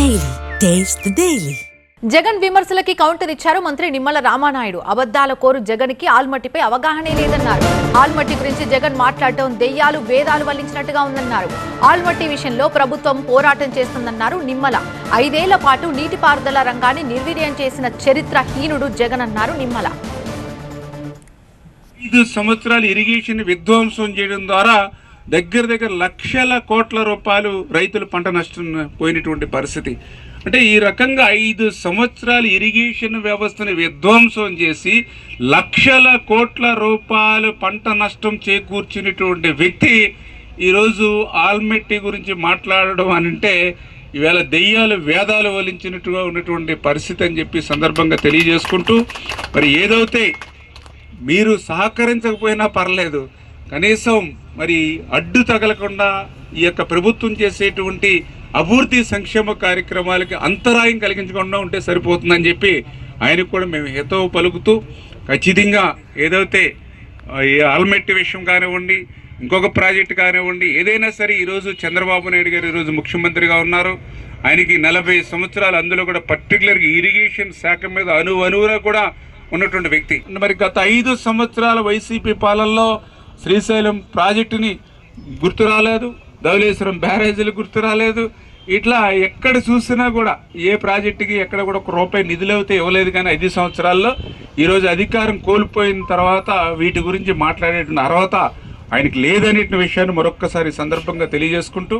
Taste the Daily. Jagan విమర్శలకి counter ఇచ్చారు మంత్రి నిమ్మల రామానాయుడు. అబద్ధాల కోరు జగన్కి ఆల్మట్టిపై అవగాహనే లేదన్నారు. ఆల్మట్టి గురించి జగన్ మాట్లాడటం దెయ్యాలు వేదాలు వల్లించినట్టుగా ఉందన్నారు. ఆల్మట్టి విషయంలో ప్రభుత్వం పోరాటం చేస్తుందన్నారు నిమ్మల. ఐదేళ్ళ పాటు నీటిపారుదల రంగాన్ని నిర్వీర్యం చేసిన చరిత్రహీనుడు జగన్ అన్నారు నిమ్మల. ఐదు సంవత్సరాలు ఇరిగేషన్ విధ్వంసం చేయడం ద్వారా దగ్గర దగ్గర లక్షల కోట్ల రూపాయలు రైతులు పంట నష్టం పోయినటువంటి పరిస్థితి. అంటే ఈ రకంగా ఐదు సంవత్సరాలు ఇరిగేషన్ వ్యవస్థను విధ్వంసం చేసి లక్షల కోట్ల రూపాయలు పంట నష్టం చేకూర్చినటువంటి వ్యక్తి ఈరోజు ఆల్మెట్టి గురించి మాట్లాడడం అని అంటే ఈవేళ దెయ్యాలు వేదాలు వలించినట్టుగా ఉన్నటువంటి పరిస్థితి అని చెప్పి సందర్భంగా తెలియజేసుకుంటూ మరి ఏదైతే మీరు సహకరించకపోయినా పర్లేదు కనీసం మరి అడ్డు తగలకుండా ఈ యొక్క ప్రభుత్వం చేసేటువంటి అభివృద్ధి సంక్షేమ కార్యక్రమాలకి అంతరాయం కలిగించకుండా ఉంటే సరిపోతుందని చెప్పి ఆయనకు కూడా మేము హితవు పలుకుతూ ఖచ్చితంగా ఏదైతే ఈ ఆల్మెట్టి విషయం కానివ్వండి ఇంకొక ప్రాజెక్ట్ కానివ్వండి ఏదైనా సరే ఈరోజు చంద్రబాబు నాయుడు గారు ఈరోజు ముఖ్యమంత్రిగా ఉన్నారు. ఆయనకి నలభై సంవత్సరాలు అందులో కూడా పర్టికులర్గా ఇరిగేషన్ శాఖ మీద అణు అణువున కూడా ఉన్నటువంటి వ్యక్తి. మరి గత ఐదు సంవత్సరాల వైసీపీ పాలనలో శ్రీశైలం ప్రాజెక్టుని గుర్తు రాలేదు ధవలేశ్వరం బ్యారేజీలు గుర్తు రాలేదు. ఇట్లా ఎక్కడ చూసినా కూడా ఏ ప్రాజెక్టుకి ఎక్కడ కూడా ఒక రూపాయి నిధులు అయితే ఇవ్వలేదు కానీ ఐదు సంవత్సరాల్లో ఈరోజు అధికారం కోల్పోయిన తర్వాత వీటి గురించి మాట్లాడేటువంటి అర్హత ఆయనకి లేదనే విషయాన్ని మరొక్కసారి సందర్భంగా తెలియజేసుకుంటూ